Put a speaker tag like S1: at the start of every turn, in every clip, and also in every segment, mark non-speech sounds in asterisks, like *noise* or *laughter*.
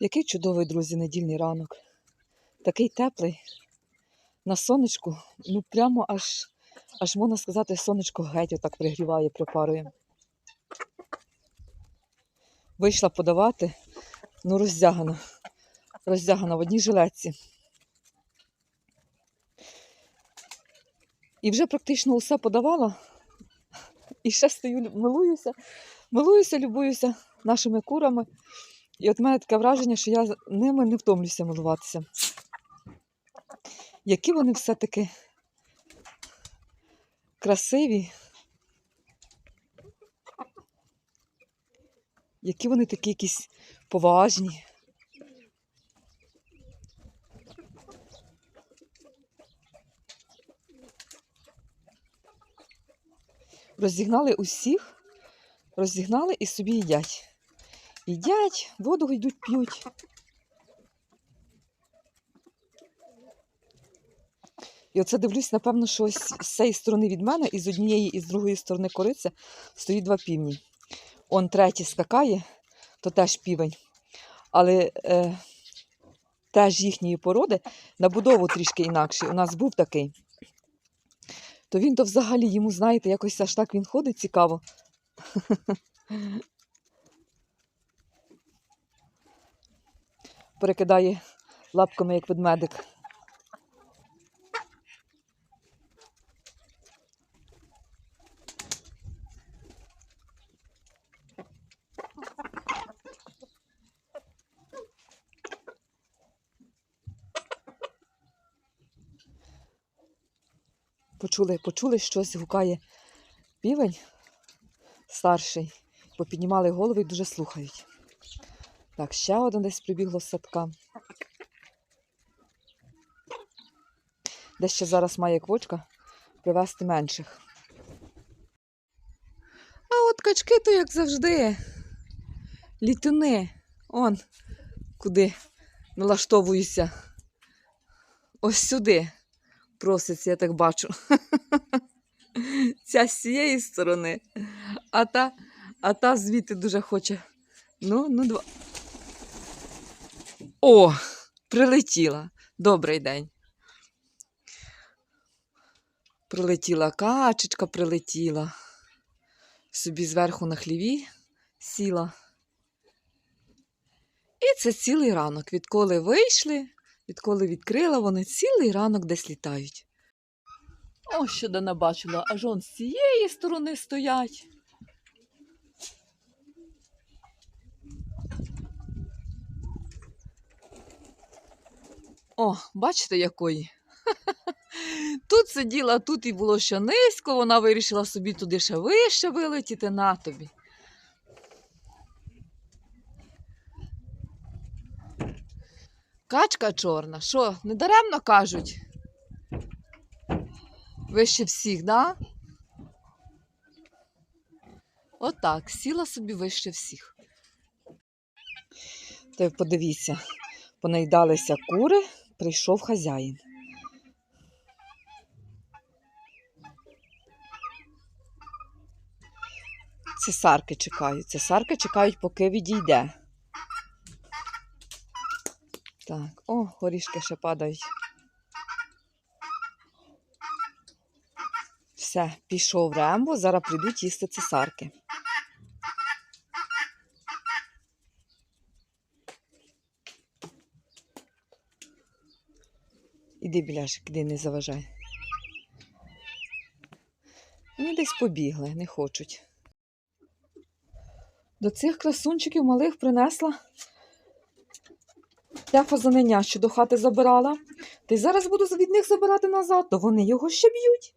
S1: Який чудовий, друзі, недільний ранок. Такий теплий. На сонечку, ну прямо аж, аж можна сказати, сонечко геть отак пригріває, припарує. Вийшла подавати, ну роздягана. Роздягана в одній жилетці. І вже практично усе подавала. І ще стою, милуюся, милуюся, любуюся нашими курами. І от в мене таке враження, що я ними не втомлюся милуватися. Які вони все-таки красиві. Які вони такі якісь поважні. Розігнали усіх, розігнали і собі їдять. Їдять, воду йдуть, п'ють. І оце дивлюсь, напевно, що ось з цієї сторони від мене, і з однієї, і з другої сторони кориця стоїть два півні. Он третій скакає, то теж півень. Але е, теж їхньої породи набудову трішки інакше. У нас був такий. То він то взагалі йому, знаєте, якось аж так він ходить цікаво. *laughs* Перекидає лапками, як ведмедик. Почули, почули, щось гукає півень старший, попіднімали голови і дуже слухають. Так, ще один десь прибігло з садка. Де ще зараз має квочка привезти менших. А от качки то як завжди. Літуни. Он куди налаштовуюся. Ось сюди проситься, я так бачу. *laughs* Ця з цієї сторони, а та, а та звідти дуже хоче. Ну, ну, два. О, прилетіла. Добрий день. Прилетіла качечка, прилетіла. Собі зверху на хліві сіла. І це цілий ранок. Відколи вийшли, відколи відкрила, вони цілий ранок десь літають. Ось що де набачила, аж он з цієї сторони стоять. О, бачите, якої? *laughs* Тут сиділа, тут і було ще низько, вона вирішила собі туди ще вище вилетіти на тобі. Качка чорна, що, недаремно кажуть? Вище всіх, да? Отак, сіла собі вище всіх. Та подивіться, понаїдалися кури, прийшов хазяїн. Цесарки чекають. Цесарки чекають, поки відійде. Так, о, горішки ще падають. Все, пішов Рембо, зараз прийдуть їсти цесарки. Іди, біляшик, іди, не заважай. Вони десь побігли, не хочуть. До цих красунчиків малих принесла те фазаненя, що до хати забирала. Та й зараз буду від них забирати назад, то вони його ще б'ють.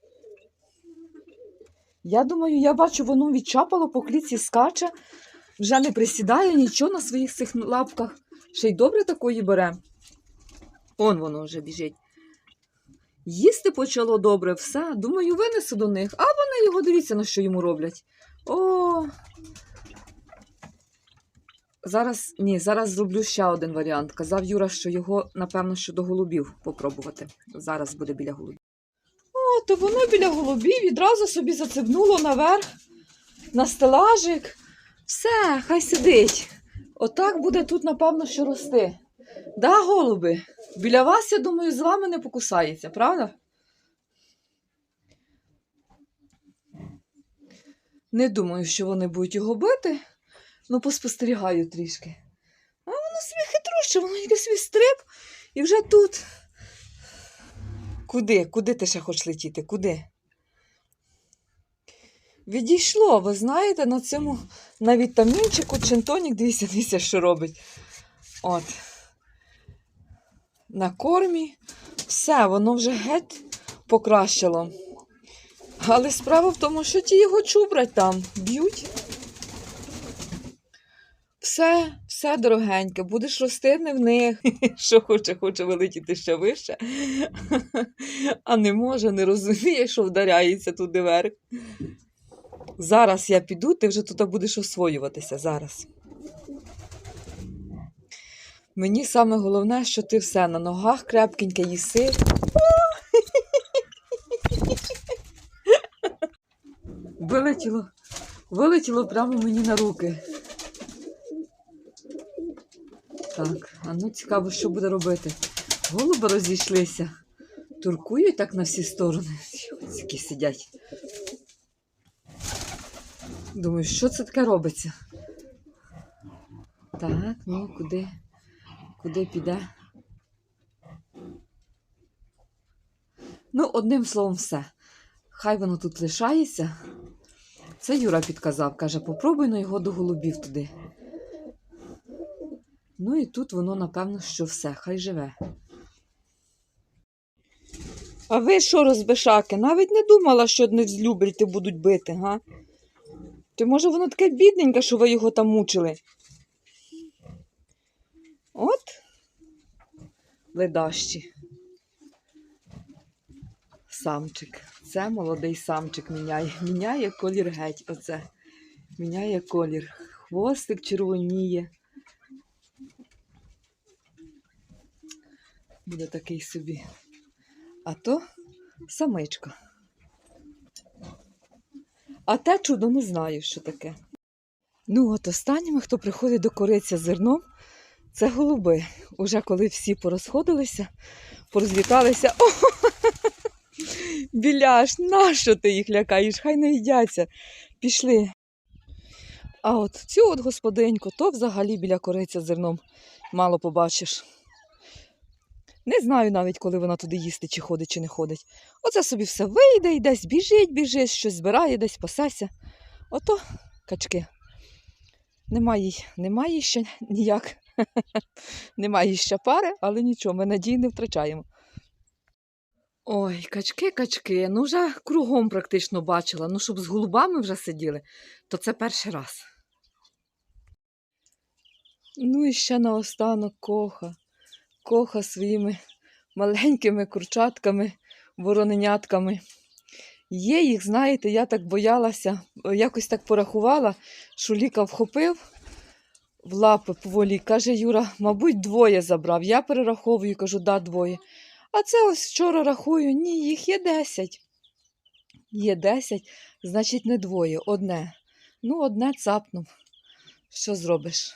S1: Я думаю, я бачу, воно відчапало по кліці скаче, вже не присідає нічого на своїх цих лапках. Ще й добре такої бере. Он воно вже біжить. Їсти почало добре, все. Думаю, винесу до них, а вони його дивіться, на що йому роблять. О. Зараз ні, зараз зроблю ще один варіант. Казав Юра, що його, напевно, що до голубів попробувати. Зараз буде біля голубів. О, то воно біля голубів відразу собі зацепнуло наверх на стелажик. Все, хай сидить. Отак буде тут, напевно, що рости. Да, голуби? Біля вас, я думаю, з вами не покусається, правда? Не думаю, що вони будуть його бити, ну поспостерігаю трішки. А воно собі хитруще, воно йде свій стриб і вже тут. Куди? Куди ти ще хочеш летіти? Куди? Відійшло, ви знаєте, на цьому на вітамінчику чинтонік, дивіться, дивіться, що робить. От. На кормі. Все, воно вже геть покращило. Але справа в тому, що ті його чубрать там б'ють. Все, все дорогеньке, будеш рости не в них. *laughs* Що хоче, хоче вилетіти ще вище, *laughs* а не може, не розуміє, що вдаряється туди вверх. Зараз я піду, ти вже тут будеш освоюватися зараз. Мені саме головне, що ти все на ногах крепкеньке їси. Вилетіло, вилетіло прямо мені на руки. Так, а ну цікаво, що буде робити. Голуби розійшлися. Туркують так на всі сторони. Ось які сидять. Думаю, що це таке робиться? Так, ну куди? Куди піде? Ну, одним словом, все. Хай воно тут лишається. Це Юра підказав, каже, попробуй на його до голубів туди. Ну і тут воно, напевно, що все, хай живе. А ви що, розбишаки, навіть не думала, що не злюбріти будуть бити, га? Ти, може, воно таке бідненьке, що ви його там мучили? От ледащі. Самчик. Це молодий самчик міняє. Міняє колір геть. Оце. Міняє колір. Хвостик червоніє. Буде такий собі. А то самичка. А те чудо не знаю, що таке. Ну, от останніми, хто приходить до кориці зерном, це голуби. Уже коли всі порозходилися, порозліталися. О! Біляш, нащо ти їх лякаєш? Хай не їдяться. Пішли. А от цю от господиньку, то взагалі біля кориці з зерном мало побачиш. Не знаю навіть, коли вона туди їсти, чи ходить, чи не ходить. Оце собі все вийде і десь біжить, біжить, щось збирає, десь пасеся. Ото качки. Немає, їй- немає ще ніяк. *laughs* Немає ще пари, але нічого, ми надії не втрачаємо. Ой, качки, качки, ну вже кругом практично бачила. Ну, щоб з голубами вже сиділи, то це перший раз. Ну і ще наостанок коха. Коха своїми маленькими курчатками, вороненятками. Є їх, знаєте, я так боялася, якось так порахувала, що ліка вхопив в лапи поволі. Каже Юра, мабуть, двоє забрав. Я перераховую, кажу, да, двоє. А це ось вчора рахую, ні, їх є десять. Є десять, значить, не двоє, одне. Ну, одне цапнув. Що зробиш?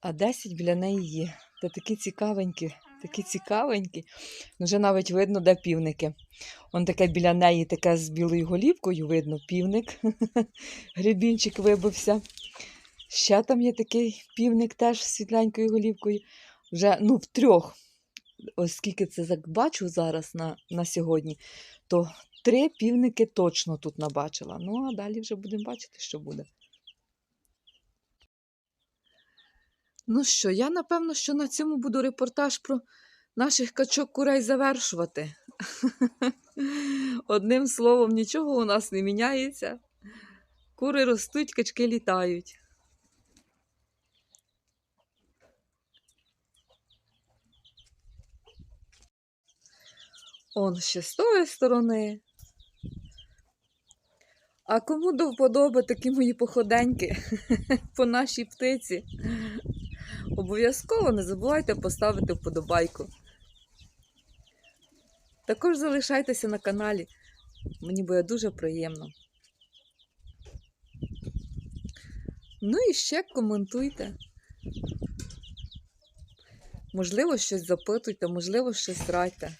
S1: А десять біля неї є. Та такі цікавенькі, такі цікавенькі. Ну, Вже навіть видно, де півники. Он таке біля неї, таке з білою голівкою, видно, півник. *laughs* Гребінчик вибився. Ще там є такий півник теж з світленькою голівкою. Вже ну, в трьох. Оскільки це бачу зараз на, на сьогодні, то три півники точно тут набачила. Ну, а далі вже будемо бачити, що буде. Ну що, я напевно, що на цьому буду репортаж про наших качок курей завершувати. *laughs* Одним словом, нічого у нас не міняється. Кури ростуть, качки літають. Он ще з тої сторони. А кому до вподоби такі мої походеньки *laughs* по нашій птиці? Обов'язково не забувайте поставити вподобайку. Також залишайтеся на каналі. Мені буде дуже приємно. Ну і ще коментуйте. Можливо, щось запитуйте, можливо, щось радьте.